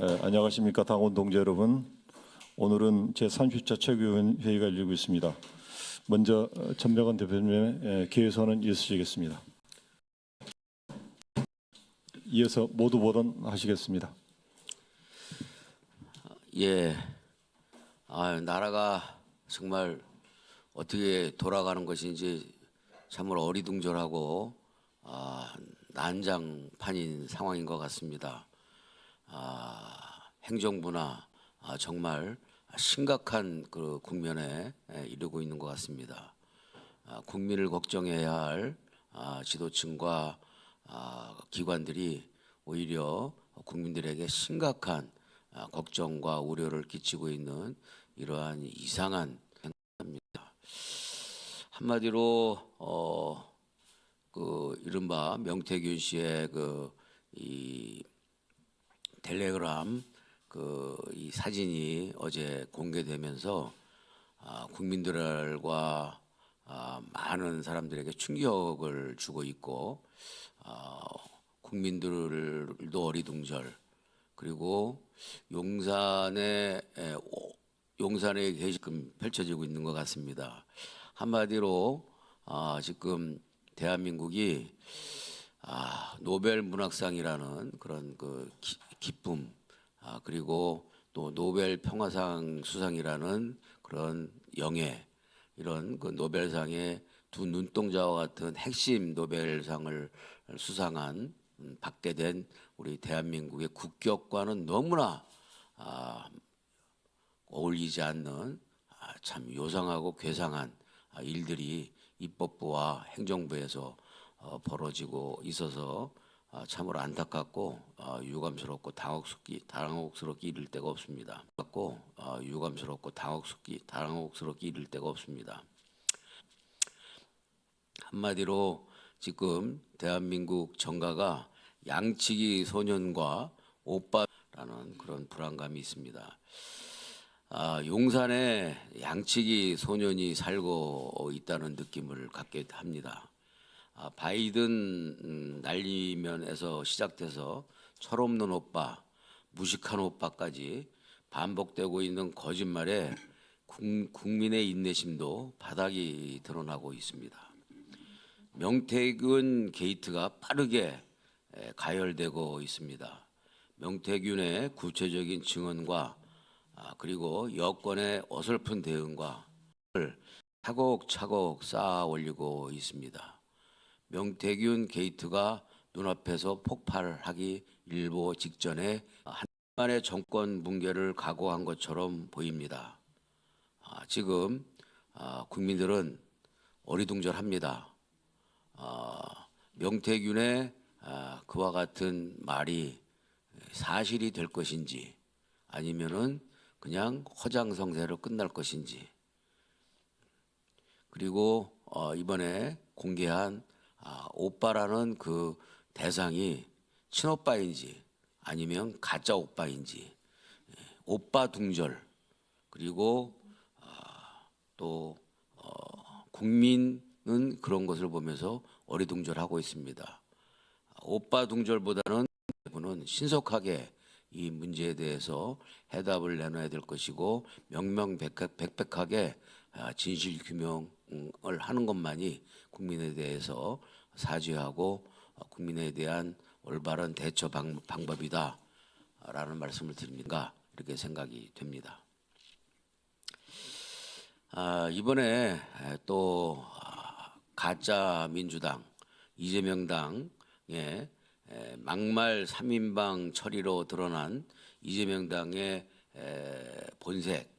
에, 안녕하십니까 당원 동지 여러분. 오늘은 제 30차 최고위원 회의가 열리고 있습니다. 먼저 어, 전명환 대표님의 에, 개회선언 이어지겠습니다. 이어서 모두 발언하시겠습니다. 예. 아, 나라가 정말 어떻게 돌아가는 것인지 참으로 어리둥절하고 아, 난장판인 상황인 것 같습니다. 아, 행정부나 아, 정말 심각한 그 국면에 에, 이르고 있는 것 같습니다. 아, 국민을 걱정해야 할 아, 지도층과 아, 기관들이 오히려 국민들에게 심각한 아, 걱정과 우려를 끼치고 있는 이러한 이상한 행동입니다. 한마디로 어, 그 이른바 명태균 씨의 그이 텔레그램 그 이 사진이 어제 공개되면서 아, 국민들과 아, 많은 사람들에게 충격을 주고 있고 아, 국민들도 어리둥절 그리고 용산에 에, 오- 용산에 지금 펼쳐지고 있는 것 같습니다. 한마디로 아, 지금 대한민국이 아, 노벨 문학상이라는 그런 그 기, 기쁨 아, 그리고 또 노벨 평화상 수상이라는 그런 영예 이런 그 노벨상의 두 눈동자와 같은 핵심 노벨상을 수상한 음, 받게 된 우리 대한민국의 국격과는 너무나 아, 어울리지 않는 아, 참 요상하고 괴상한 아, 일들이 입법부와 행정부에서 어, 벌어지고 있어서 아, 참으로 안타깝고 아, 유감스럽고 당혹스럽기 당혹스럽게 이를 데가 없습니다. 갖고 아, 유감스럽고 당혹스럽기 당혹스럽게 이를 데가 없습니다. 한마디로 지금 대한민국 정가가 양치기 소년과 오빠라는 그런 불안감이 있습니다. 아, 용산에 양치기 소년이 살고 있다는 느낌을 갖게 합니다. 아, 바이든 음, 날리면에서 시작돼서 철없는 오빠, 무식한 오빠까지 반복되고 있는 거짓말에 국- 국민의 인내심도 바닥이 드러나고 있습니다. 명태균 게이트가 빠르게 에, 가열되고 있습니다. 명태균의 구체적인 증언과 아, 그리고 여권의 어설픈 대응과 를 차곡차곡 쌓아 올리고 있습니다. 명태균 게이트가 눈앞에서 폭발하기 일보 직전에 한만의 정권 붕괴를 각오한 것처럼 보입니다. 아, 지금 아, 국민들은 어리둥절합니다. 아, 명태균의 아, 그와 같은 말이 사실이 될 것인지 아니면은 그냥 허장성세로 끝날 것인지 그리고 어, 이번에 공개한 아, 오빠라는 그 대상이 친오빠인지 아니면 가짜 오빠인지 예, 오빠 둥절 그리고 아, 또 어, 국민은 그런 것을 보면서 어리둥절하고 있습니다. 오빠 둥절보다는 대부분은 신속하게 이 문제에 대해서 해답을 내놔야 될 것이고 명명백백하게 아, 진실 규명 을 하는 것만이 국민에 대해서 사죄하고 어, 국민에 대한 올바른 대처 방, 방법이다라는 말씀을 드립니다. 이렇게 생각이 됩니다. 아, 이번에 또 아, 가짜 민주당 이재명당의 에, 막말 3인방 처리로 드러난 이재명당의 에, 본색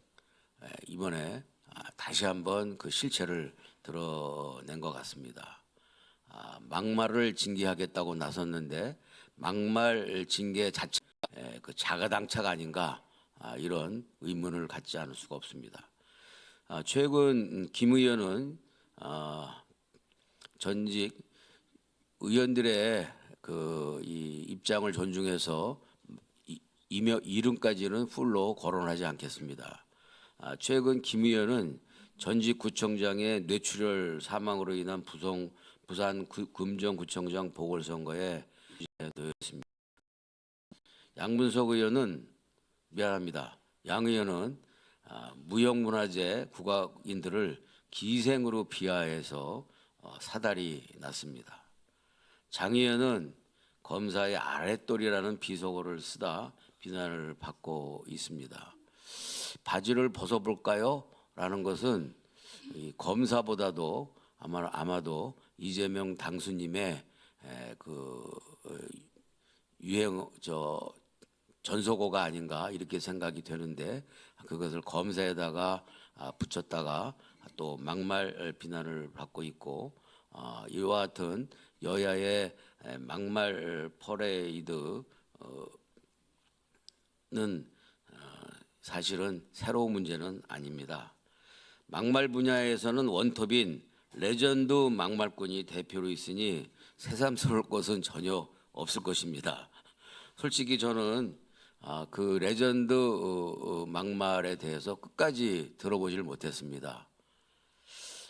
에, 이번에 아, 다시 한번 그 실체를 드러낸 것 같습니다. 아, 막말을 징계하겠다고 나섰는데 막말 징계 자체 에, 그 자가당착 아닌가 아, 이런 의문을 갖지 않을 수가 없습니다. 아, 최근 김 의원은 아, 전직 의원들의 그 이 입장을 존중해서 이- 이명 이름까지는 풀로 거론하지 않겠습니다. 아, 최근 김 의원은 전직 구청장의 뇌출혈 사망으로 인한 부성 부산 구- 금정구청장 보궐선거에 되었습니다. 양문석 의원은 미안합니다. 양 의원은 아, 무형문화재 국악인들을 기생으로 비하해서 어, 사달이 났습니다. 장 의원은 검사의 아랫돌이라는 비속어를 쓰다 비난을 받고 있습니다. 바지를 벗어볼까요? 라는 것은 이 검사보다도 아마 아마도 이재명 당수님의 에, 그 어, 유행 저 전속어가 아닌가 이렇게 생각이 되는데 그것을 검사에다가 아, 붙였다가 또 막말 비난을 받고 있고 아, 이와 같은 여야의 에, 막말 퍼레이드 어, 는 어, 사실은 새로운 문제는 아닙니다. 막말 분야에서는 원톱인 레전드 막말꾼이 대표로 있으니 새삼스러울 것은 전혀 없을 것입니다. 솔직히 저는 아, 그 레전드 어, 어, 막말에 대해서 끝까지 들어보질 못했습니다.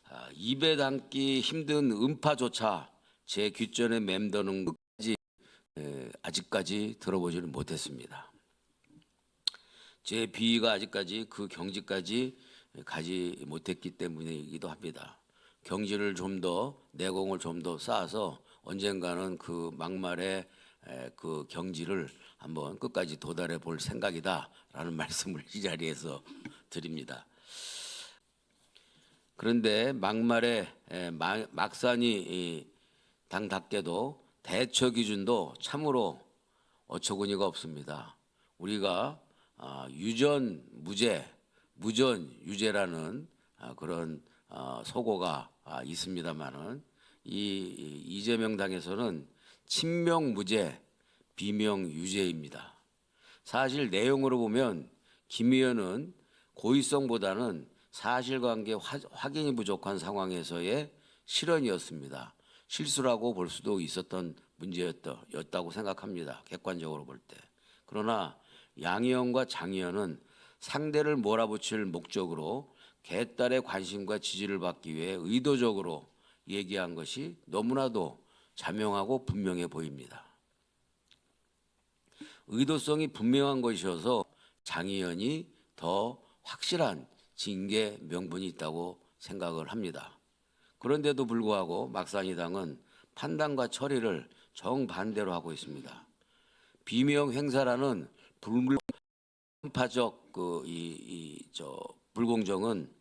아, 입에 담기 힘든 음파조차 제 귓전에 맴도는 것까지 에, 아직까지 들어보지를 못했습니다. 제 비위가 아직까지 그 경지까지 가지 못했기 때문이기도 합니다. 경지를 좀 더 내공을 좀 더 쌓아서 언젠가는 그 막말의 에, 그 경지를 한번 끝까지 도달해 볼 생각이다라는 말씀을 이 자리에서 드립니다. 그런데 막말에 막산이 이, 당답게도 대처 기준도 참으로 어처구니가 없습니다. 우리가 아, 유전 무죄, 무전 유죄라는 아, 그런 아, 소고가 아, 있습니다만은 이, 이 이재명 당에서는 친명 무죄, 비명 유죄입니다. 사실 내용으로 보면 김 의원은 고의성보다는 사실관계 화- 확인이 부족한 상황에서의 실언이었습니다. 실수라고 볼 수도 있었던 문제였다고 생각합니다. 객관적으로 볼 때. 그러나 양 의원과 장 의원은 상대를 몰아붙일 목적으로 개딸의 관심과 지지를 받기 위해 의도적으로 얘기한 것이 너무나도 자명하고 분명해 보입니다. 의도성이 분명한 것이어서 장 의원이 더 확실한 징계 명분이 있다고 생각을 합니다. 그런데도 불구하고 막산이당은 판단과 처리를 정반대로 하고 있습니다. 비명 행사라는 불 파적 그이이저 불공정은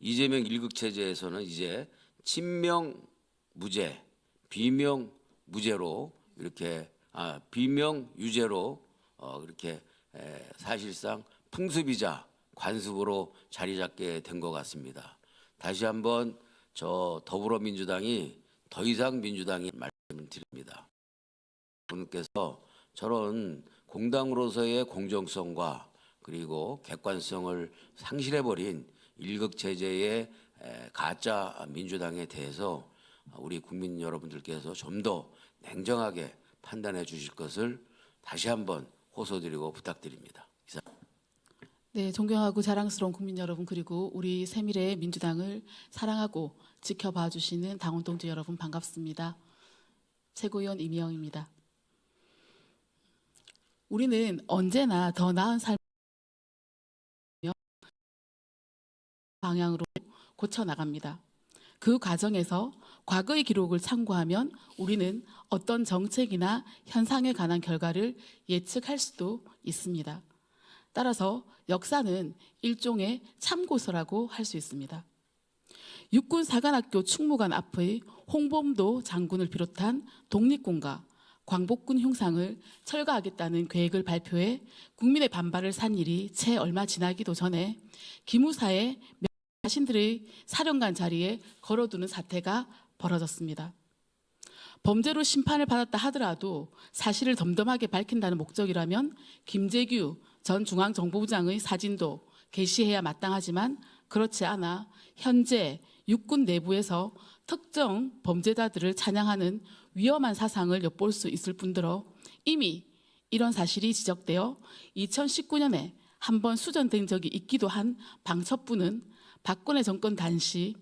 이재명 일극 체제에서는 이제 친명 무죄, 비명 무죄로 이렇게 아 비명 유죄로 어 이렇게 에, 사실상 풍습이자 관습으로 자리 잡게 된 것 같습니다. 다시 한번 저 더불어민주당이 더 이상 민주당이 말씀을 드립니다. 분께서 저런 공당으로서의 공정성과 그리고 객관성을 상실해버린 일극 체제의 에, 가짜 민주당에 대해서 우리 국민 여러분들께서 좀 더 냉정하게 판단해 주실 것을 다시 한번 호소드리고 부탁드립니다. 이상. 네, 존경하고 자랑스러운 국민 여러분 그리고 우리 새미래 민주당을 사랑하고 지켜봐 주시는 당원 동지 여러분 반갑습니다. 최고위원 이미영입니다. 우리는 언제나 더 나은 삶 방향으로 고쳐 나갑니다. 그 과정에서 과거의 기록을 참고하면 우리는 어떤 정책이나 현상에 관한 결과를 예측할 수도 있습니다. 따라서 역사는 일종의 참고서라고 할 수 있습니다. 육군 사관학교 충무관 앞의 홍범도 장군을 비롯한 독립군과 광복군 흉상을 철거하겠다는 계획을 발표해 국민의 반발을 산 일이 채 얼마 지나기도 전에 기무사의 자신들의 사령관 자리에 걸어두는 사태가 벌어졌습니다. 범죄로 심판을 받았다 하더라도 사실을 덤덤하게 밝힌다는 목적이라면 김재규 전 중앙정보부장의 사진도 게시해야 마땅하지만 그렇지 않아 현재 육군 내부에서 특정 범죄자들을 찬양하는 위험한 사상을 엿볼 수 있을 뿐더러 이미 이런 사실이 지적되어 2019년에 한 번 수전된 적이 있기도 한 방첩부는 박근혜 정권 당시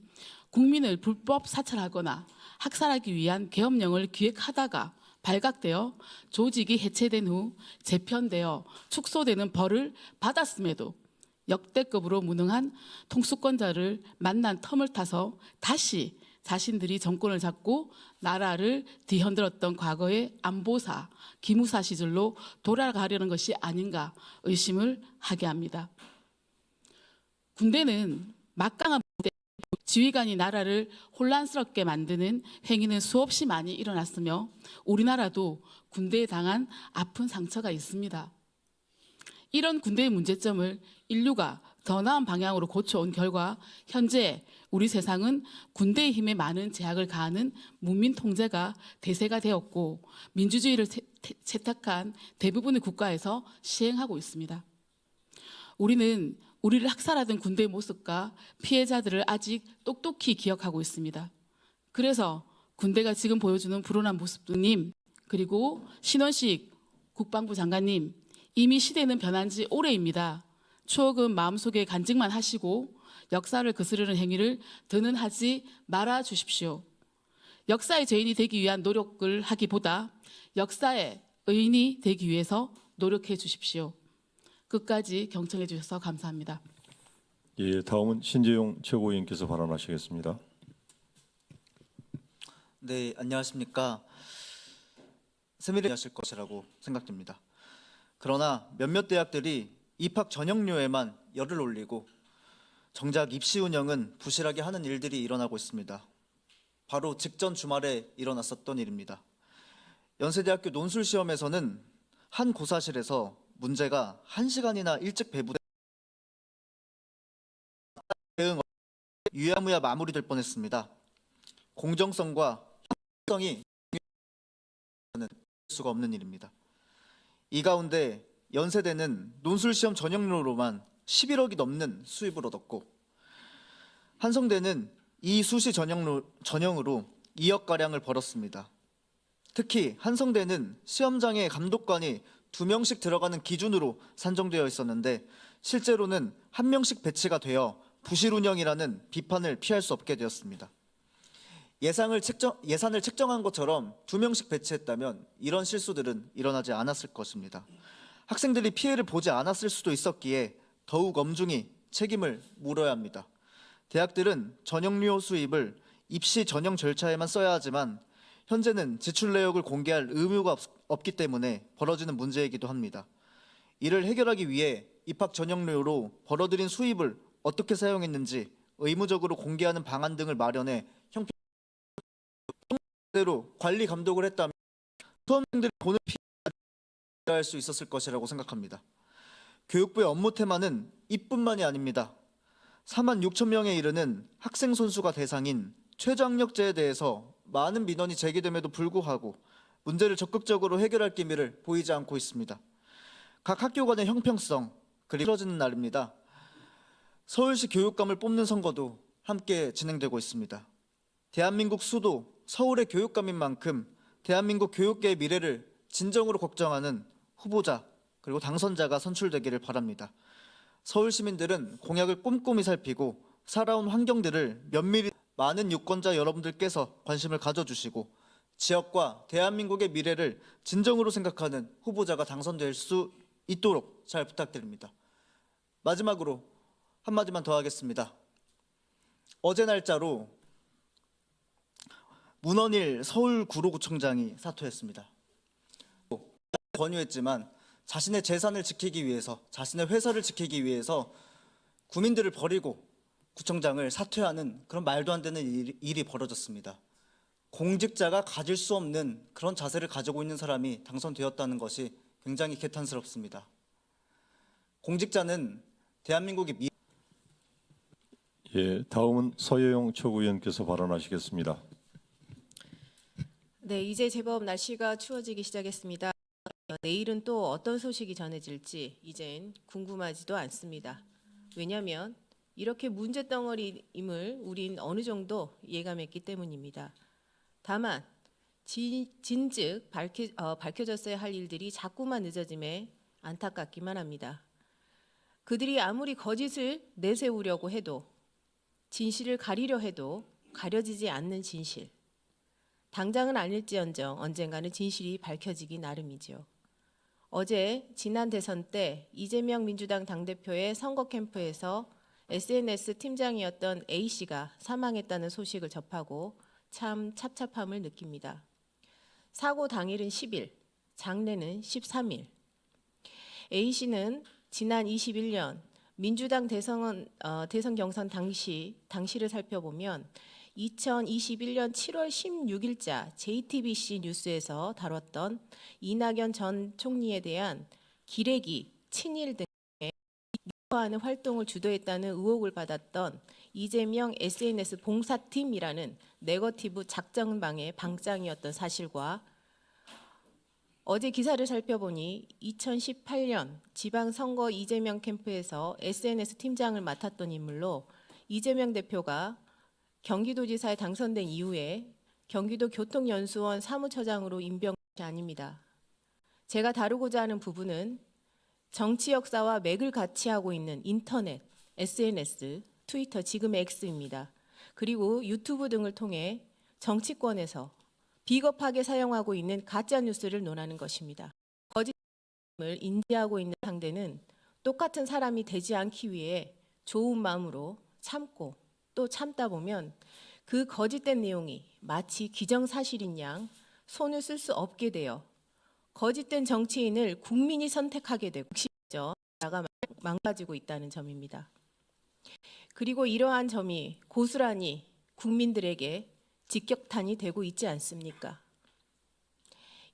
국민을 불법 사찰하거나 학살하기 위한 계엄령을 기획하다가 발각되어 조직이 해체된 후 재편되어 축소되는 벌을 받았음에도 역대급으로 무능한 통수권자를 만난 텀을 타서 다시 자신들이 정권을 잡고 나라를 뒤흔들었던 과거의 안보사, 기무사 시절로 돌아가려는 것이 아닌가 의심을 하게 합니다. 군대는 막강한 지휘관이 나라를 혼란스럽게 만드는 행위는 수없이 많이 일어났으며 우리나라도 군대에 당한 아픈 상처가 있습니다. 이런 군대의 문제점을 인류가 더 나은 방향으로 고쳐온 결과 현재 우리 세상은 군대의 힘에 많은 제약을 가하는 문민 통제가 대세가 되었고 민주주의를 채택한 대부분의 국가에서 시행하고 있습니다. 우리는 우리를 학살하던 군대의 모습과 피해자들을 아직 똑똑히 기억하고 있습니다. 그래서 군대가 지금 보여주는 불온한 모습님 그리고 신원식 국방부 장관님 이미 시대는 변한 지 오래입니다. 추억은 마음속에 간직만 하시고 역사를 거스르는 행위를 더는 하지 말아 주십시오. 역사의 죄인이 되기 위한 노력을 하기보다 역사의 의인이 되기 위해서 노력해 주십시오. 끝까지 경청해 주셔서 감사합니다. 예, 다음은 신재용 최고위원께서 발언하시겠습니다. 네, 안녕하십니까. 세밀히 하실 것이라고 생각됩니다. 그러나 몇몇 대학들이 입학 전형료에만 열을 올리고 정작 입시 운영은 부실하게 하는 일들이 일어나고 있습니다. 바로 직전 주말에 일어났었던 일입니다. 연세대학교 논술 시험에서는 한 고사실에서 문제가 한 시간이나 일찍 배부돼 대응 유야무야 마무리될 뻔했습니다. 공정성과 성이 는 수가 없는 일입니다. 이 가운데 연세대는 논술 시험 전형료로만 11억이 넘는 수입을 얻었고 한성대는 이 수시 전형로, 전형으로 2억 가량을 벌었습니다. 특히 한성대는 시험장에 감독관이 두 명씩 들어가는 기준으로 산정되어 있었는데 실제로는 한 명씩 배치가 되어 부실 운영이라는 비판을 피할 수 없게 되었습니다. 예상을 책정, 예산을 책정한 것처럼 두 명씩 배치했다면 이런 실수들은 일어나지 않았을 것입니다. 학생들이 피해를 보지 않았을 수도 있었기에 더욱 엄중히 책임을 물어야 합니다. 대학들은 전형료 수입을 입시 전형 절차에만 써야 하지만 현재는 지출 내역을 공개할 의무가 없, 없기 때문에 벌어지는 문제이기도 합니다. 이를 해결하기 위해 입학 전형료로 벌어들인 수입을 어떻게 사용했는지 의무적으로 공개하는 방안 등을 마련해 대로 관리 감독을 했다면 수험생들이 보는 피해 를 할수 있었을 것이라고 생각합니다. 교육부의 업무 테마는 이뿐만이 아닙니다. 4만 6천 명에 이르는 학생 선수가 대상인 최저학력제에 대해서 많은 민원이 제기됨에도 불구하고 문제를 적극적으로 해결할 기미를 보이지 않고 있습니다. 각 학교 간의 형평성 그리고 틀어지는 날입니다. 서울시 교육감을 뽑는 선거도 함께 진행되고 있습니다. 대한민국 수도 서울의 교육감인 만큼 대한민국 교육계의 미래를 진정으로 걱정하는 후보자 그리고 당선자가 선출되기를 바랍니다. 서울 시민들은 공약을 꼼꼼히 살피고 살아온 환경들을 면밀히 많은 유권자 여러분들께서 관심을 가져주시고 지역과 대한민국의 미래를 진정으로 생각하는 후보자가 당선될 수 있도록 잘 부탁드립니다. 마지막으로 한마디만 더 하겠습니다. 어제 날짜로 문원일 서울구로구청장이 사퇴했습니다. 권유했지만 자신의 재산을 지키기 위해서 자신의 회사를 지키기 위해서 구민들을 버리고 구청장을 사퇴하는 그런 말도 안 되는 일이, 일이 벌어졌습니다. 공직자가 가질 수 없는 그런 자세를 가지고 있는 사람이 당선되었다는 것이 굉장히 개탄스럽습니다. 공직자는 대한민국의 미 예, 다음은 서여용 최고위원께서 발언하시겠습니다. 네, 이제 제법 날씨가 추워지기 시작했습니다. 내일은 또 어떤 소식이 전해질지 이젠 궁금하지도 않습니다. 왜냐하면 이렇게 문제 덩어리임을 우린 어느 정도 예감했기 때문입니다. 다만 진, 진즉 밝혀, 어, 밝혀졌어야 할 일들이 자꾸만 늦어짐에 안타깝기만 합니다. 그들이 아무리 거짓을 내세우려고 해도 진실을 가리려 해도 가려지지 않는 진실. 당장은 아닐지언정 언젠가는 진실이 밝혀지기 나름이지요. 어제 지난 대선 때 이재명 민주당 당대표의 선거 캠프에서 SNS 팀장이었던 A 씨가 사망했다는 소식을 접하고 참 찹찹함을 느낍니다. 사고 당일은 10일, 장례는 13일. A 씨는 지난 21년 민주당 대선 어, 대선 경선 당시 당시를 살펴보면 2021년 7월 16일자 JTBC 뉴스에서 다뤘던 이낙연 전 총리에 대한 기레기, 친일 등의 유포하는 활동을 주도했다는 의혹을 받았던 이재명 SNS 봉사팀이라는 네거티브 작전방의 방장이었던 사실과 어제 기사를 살펴보니 2018년 지방선거 이재명 캠프에서 SNS 팀장을 맡았던 인물로 이재명 대표가 경기도지사에 당선된 이후에 경기도 교통연수원 사무처장으로 임명한 것이 아닙니다. 제가 다루고자 하는 부분은 정치 역사와 맥을 같이 하고 있는 인터넷, SNS, 트위터, 지금의 X입니다. 그리고 유튜브 등을 통해 정치권에서 비겁하게 사용하고 있는 가짜 뉴스를 논하는 것입니다. 거짓을 인지하고 있는 상대는 똑같은 사람이 되지 않기 위해 좋은 마음으로 참고 또 참다 보면 그 거짓된 내용이 마치 기정사실인 양 손을 쓸 수 없게 되어 거짓된 정치인을 국민이 선택하게 되고 나가 망가지고 있다는 점입니다. 그리고 이러한 점이 고스란히 국민들에게 직격탄이 되고 있지 않습니까?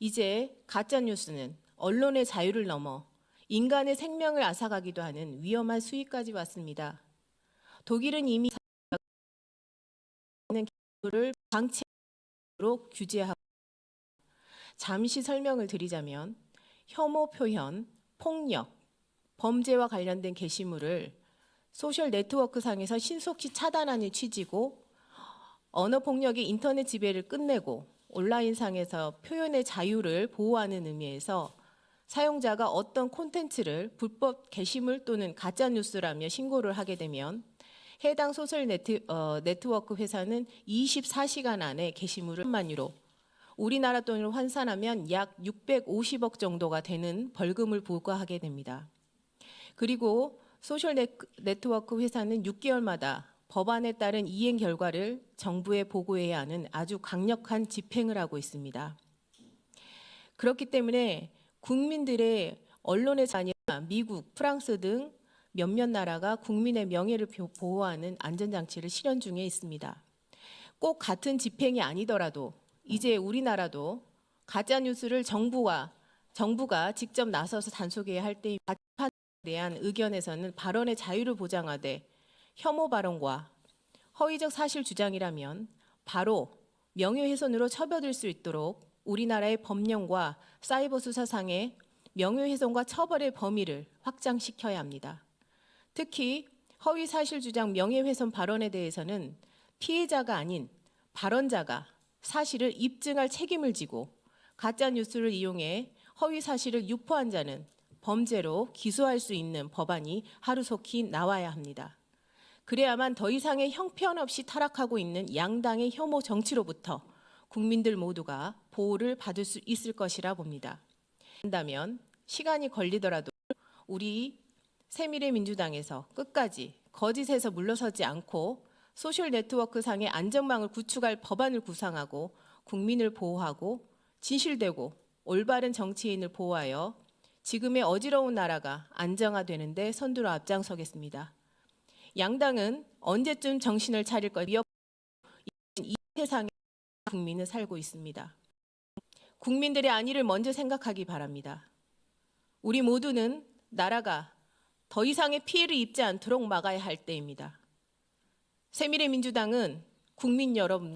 이제 가짜 뉴스는 언론의 자유를 넘어 인간의 생명을 앗아가기도 하는 위험한 수위까지 왔습니다. 독일은 이미 를 방치로 규제하고 잠시 설명을 드리자면 혐오 표현, 폭력, 범죄와 관련된 게시물을 소셜 네트워크 상에서 신속히 차단하는 취지고 언어 폭력의 인터넷 지배를 끝내고 온라인 상에서 표현의 자유를 보호하는 의미에서 사용자가 어떤 콘텐츠를 불법 게시물 또는 가짜 뉴스라며 신고를 하게 되면 해당 소셜 네트, 어, 네트워크 회사는 24시간 안에 게시물을 만 유로 우리나라 돈으로 환산하면 약 650억 정도가 되는 벌금을 부과하게 됩니다. 그리고 소셜 네- 네트워크 회사는 6개월마다 법안에 따른 이행 결과를 정부에 보고해야 하는 아주 강력한 집행을 하고 있습니다. 그렇기 때문에 국민들의 언론의 자녀 미국, 프랑스 등 몇몇 나라가 국민의 명예를 보- 보호하는 안전장치를 실현 중에 있습니다. 꼭 같은 집행이 아니더라도 이제 우리나라도 가짜 뉴스를 정부와 정부가 직접 나서서 단속해야 할 때에 가치판에 대한 의견에서는 발언의 자유를 보장하되 혐오 발언과 허위적 사실 주장이라면 바로 명예훼손으로 처벌될 수 있도록 우리나라의 법령과 사이버 수사상의 명예훼손과 처벌의 범위를 확장시켜야 합니다. 특히 허위 사실 주장 명예훼손 발언에 대해서는 피해자가 아닌 발언자가 사실을 입증할 책임을 지고 가짜 뉴스를 이용해 허위 사실을 유포한 자는 범죄로 기소할 수 있는 법안이 하루속히 나와야 합니다. 그래야만 더 이상의 형편없이 타락하고 있는 양당의 혐오 정치로부터 국민들 모두가 보호를 받을 수 있을 것이라 봅니다. 한다면 시간이 걸리더라도 우리 새미래민주당에서 끝까지 거짓에서 물러서지 않고 소셜 네트워크 상의 안전망을 구축할 법안을 구상하고 국민을 보호하고 진실되고 올바른 정치인을 보호하여 지금의 어지러운 나라가 안정화되는데 선두로 앞장서겠습니다. 양당은 언제쯤 정신을 차릴 것 위협 이 세상에 국민은 살고 있습니다. 국민들의 안위를 먼저 생각하기 바랍니다. 우리 모두는 나라가 더 이상의 피해를 입지 않도록 막아야 할 때입니다. 새미래 민주당은 국민 여러분